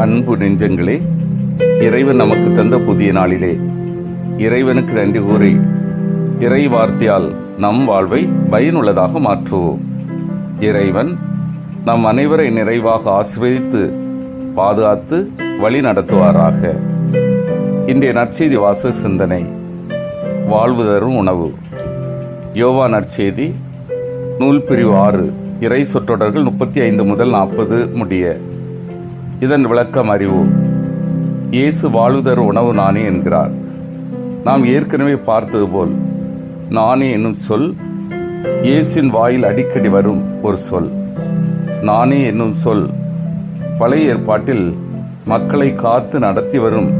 அன்பு நெஞ்சங்களே இறைவன் நமக்கு தந்த புதிய நாளிலே இறைவனுக்கு நன்றி கூறி இறை வார்த்தையால் நம் வாழ்வை பயனுள்ளதாக மாற்றுவோம். இறைவன் நம் அனைவரை நிறைவாக ஆசிர்வதித்து பாதுகாத்து வழி நடத்துவாராக. இன்றைய நற்செய்தி வாச சிந்தனை வாழ்வு தரும் உணவு. யோவா நற்செய்தி நூல் பிரிவு ஆறு இறை சொற்றொடர்கள் முப்பத்தி ஐந்து முதல் நாற்பது முடிய. இதன் விளக்கம் அறிவோம் இயேசு வாழுதர் உணவு நானே என்கிறார். நாம் ஏற்கனவே பார்த்தது போல் நானே என்னும் சொல் இயேசின் வாயில் அடிக்கடி வரும் ஒரு சொல். நானே என்னும் சொல் பழைய ஏற்பாட்டில் மக்களை காத்து நடத்தி வரும்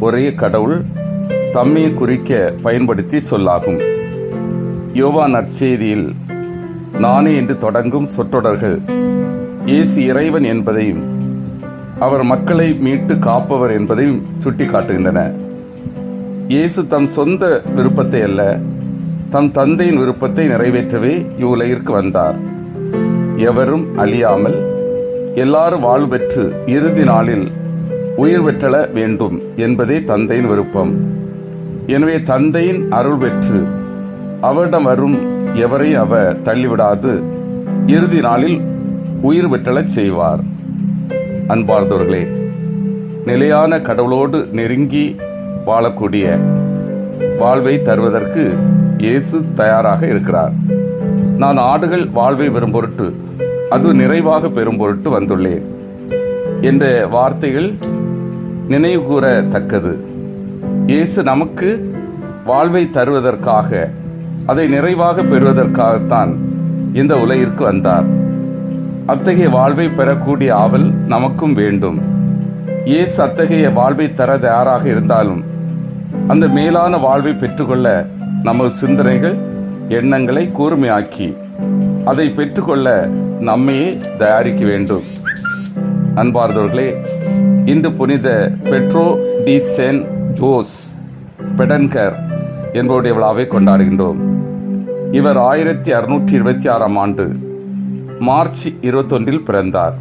ஒரே கடவுள் தம்மையை குறிக்க பயன்படுத்தி சொல்லாகும். யோவா நற்செய்தியில் நானே என்று தொடங்கும் சொற்றொடர்கள் இயேசு இறைவன் என்பதையும் அவர் மக்களை மீட்டு காப்பவர் என்பதையும் சுட்டிக்காட்டுகின்றன. இயேசு தம் சொந்த விருப்பத்தை அல்ல தம் தந்தையின் விருப்பத்தை நிறைவேற்றவே இவ்வுலகிற்கு வந்தார். எவரும் அழியாமல் எல்லாரும் வாழ்வு பெற்று இறுதி நாளில் உயிர் பெற்றல வேண்டும் என்பதே தந்தையின் விருப்பம். எனவே தந்தையின் அருள் பெற்று அவரிடம் வரும் எவரை அவர் தள்ளிவிடாது இறுதி நாளில் உயிர் பெற்றலச் செய்வார். அன்பார்ந்தவர்களே நிலையான கடவுளோடு நெருங்கி வாழக்கூடிய வாழ்வை தருவதற்கு இயேசு தயாராக இருக்கிறார். நான் ஆடுகள் வாழ்வை பெறும் பொருட்டு அது நிறைவாக பெறும் பொருட்டு வந்துள்ளேன். என்ற வார்த்தைகள் நினைவு கூறத்தக்கது இயேசு நமக்கு வாழ்வை தருவதற்காக அதை நிறைவாக பெறுவதற்காகத்தான் இந்த உலகிற்கு வந்தார். அத்தகைய வாழ்வை பெறக்கூடிய ஆவல் நமக்கும் வேண்டும். இயேசு அத்தகைய வாழ்வை தர தயாராக இருந்தாலும் அந்த மேலான வாழ்வை பெற்றுக்கொள்ள நமது சிந்தனைகள் எண்ணங்களை கூர்மையாக்கி அதை பெற்றுக்கொள்ள நம்மையே தயாரிக்க வேண்டும். அன்பார்ந்தவர்களே இன்று புனித Pedro de San José Betancur என்பவருடைய விழாவை கொண்டாடுகின்றோம். இவர் ஆயிரத்தி அறுநூற்றி இருபத்தி ஆறாம் ஆண்டு மார்ச் இருபத்தொன்றில் பிறந்தார்.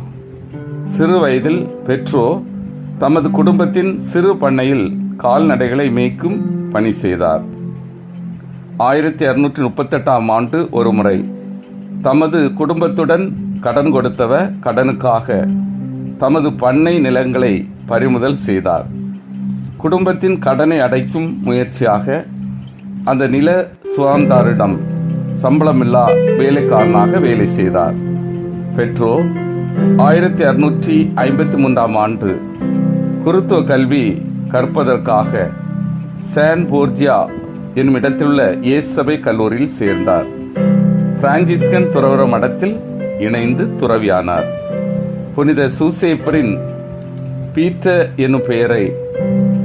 சிறு வயதில் பெட்ரோ தமது குடும்பத்தின் சிறு பண்ணையில் கால்நடைகளை மேய்க்கும் பணி செய்தார். ஆயிரத்தி அறுநூற்றி முப்பத்தெட்டாம் ஆண்டு ஒரு முறை தமது குடும்பத்துடன் கடன் கொடுத்தவ கடனுக்காக தமது பண்ணை நிலங்களை பறிமுதல் செய்தார். குடும்பத்தின் கடனை அடைக்கும் முயற்சியாக அந்த நில சுகாந்தாரிடம் சம்பளமில்லா வேலைக்காரனாக வேலை செய்தார். பெட்ரோ ஆயிரத்தி அறுநூற்றி ஐம்பத்தி மூன்றாம் ஆண்டு குருத்துவ கல்வி கற்பதற்காக சான் போர்ஜியா என்னும் இடத்திலுள்ள இயேசபை கல்லூரியில் சேர்ந்தார். பிரான்சிஸ்கன் துறவர மடத்தில் இணைந்து துறவியானார். புனித சூசேப்பரின் பீட்டர் என்னும் பெயரை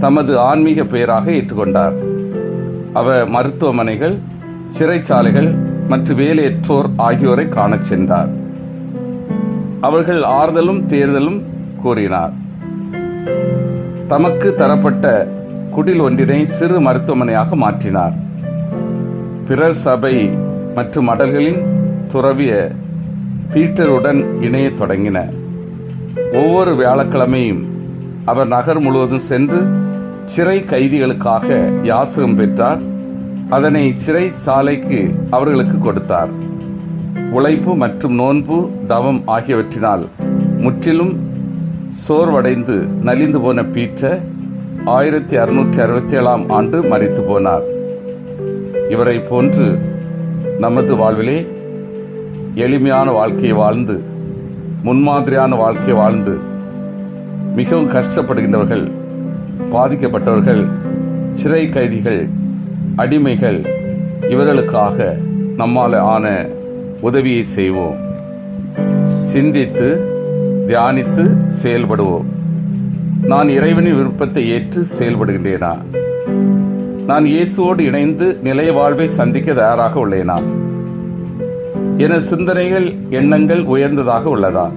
தமது ஆன்மீக பெயராக ஏற்றுக்கொண்டார். அவர் மருத்துவமனைகள் சிறைச்சாலைகள் மற்றும் வேலையற்றோர் ஆகியோரை காணச் சென்றார். அவர்கள் ஆறுதலும் தேர்தலும் கூறினார். தமக்கு தரப்பட்ட குடில் ஒன்றினை சிறு மருத்துவமனையாக மாற்றினார். பிறர் சபை மற்றும் மடல்களின் துறவிய பீட்டருடன் இணைய தொடங்கின. ஒவ்வொரு வியாழக்கிழமையும் அவர் நகர் முழுவதும் சென்று சிறை கைதிகளுக்காக யாசகம் பெற்றார். அதனை சிறை சாலைக்கு அவர்களுக்கு கொடுத்தார். உழைப்பு மற்றும் நோன்பு தவம் ஆகியவற்றினால் முற்றிலும் சோர்வடைந்து நலிந்து போன பீட்டர் ஆயிரத்தி அறுநூற்றி அறுபத்தி ஏழாம் ஆண்டு மறித்து போனார். இவரை போன்று நமது வாழ்விலே எளிமையான வாழ்க்கையை வாழ்ந்து முன்மாதிரியான வாழ்க்கையை வாழ்ந்து மிகவும் கஷ்டப்படுகின்றவர்கள் பாதிக்கப்பட்டவர்கள் சிறை கைதிகள் அடிமைகள் இவர்களுக்காக நம்மால் ஆன உதவியை செய்வோம். சிந்தித்து தியானித்து செயல்படுவோம். நான் இறைவனின் விருப்பத்தை ஏற்று செயல்படுகின்றேனா? நான் இயேசுவோடு இணைந்து நிலைய வாழ்வை சந்திக்க தயாராக உள்ளேனா? எனது சிந்தனைகள் எண்ணங்கள் உயர்ந்ததாக உள்ளதா?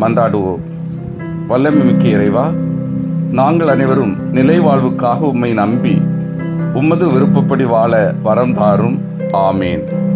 மன்றாடுவோம். வல்லமை மிக்க இறைவா நாங்கள் அனைவரும் நிலை வாழ்வுக்காக உம்மை நம்பி உமது விருப்பப்படி வாழ வரம் தாரும். ஆமேன்.